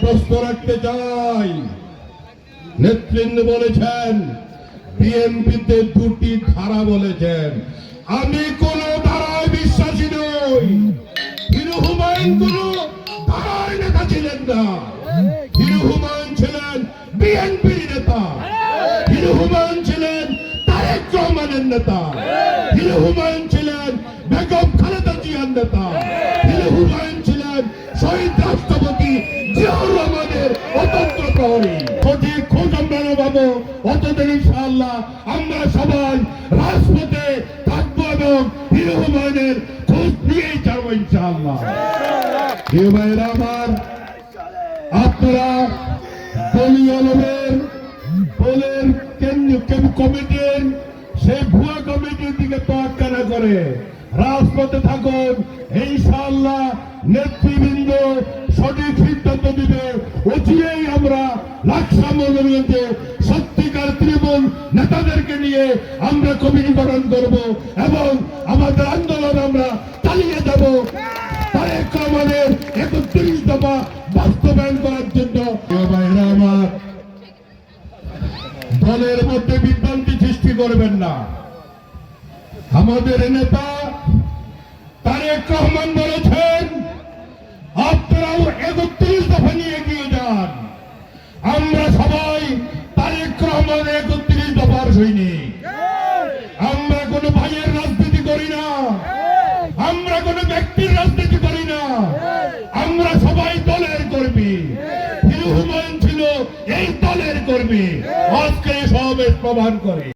প্রশ্ন রাখতে চাই। নেতৃত্ব বলেছেন, বিএনপিতে দুটি ধারা বলেছেন। আমি কোন ধারায় বিশ্বাসী নই। হিরু হুমায়ুন কোন ধারায় নেতা ছিলেন না। হিরু হুমায়ুন ছিলেন বিএনপির নেতা। হিরু হুমায়ুন ছিলেন তারেক রহমানের নেতা। হিরু হুমায়ুন ছিলেন বেগম খালেদা জিয়ার নেতা। অতন্ত্র প্রহরী খোঁজ আমরা পাবো অতদিন ইনশাআল্লাহ আমরা সবাই রাজপথে থাকব এবং হিরু খোঁজ নিয়েই যাব ইনশাআল্লাহ। হিরু আমার, আপনারা দলীয় লোকের দলের কেন্দ্রীয় কমিটির সেই ভুয়া কমিটির দিকে তোয়াক্কা করে। রাজপথে থাকুন, ইনশাআল্লাহ নেতৃবৃন্দ সঠিক সিদ্ধান্ত দিবে আমরা সত্যিকার নেতাদেরকে নিয়ে আমরা করব এবং আমাদের আন্দোলন আমরা চালিয়ে যাব। একত্রিশ দফা বাস্তবায়ন করার জন্য। দলের মধ্যে বিভ্রান্তি সৃষ্টি করবেন না। আমাদের নেতা তারেক রহমান বলেছেন আপনারাও একত্রিশ দফা নিয়ে এগিয়ে যান। আমরা সবাই তারেক একত্রিশ দফার আমরা কোনো ভাইয়ের রাজনীতি করি না। আমরা কোনো ব্যক্তির রাজনীতি করি না। আমরা সবাই দলের হিরু হুমায়ুন ছিল এই দলের কর্মী। আজকে সমাবেশ প্রমাণ করে।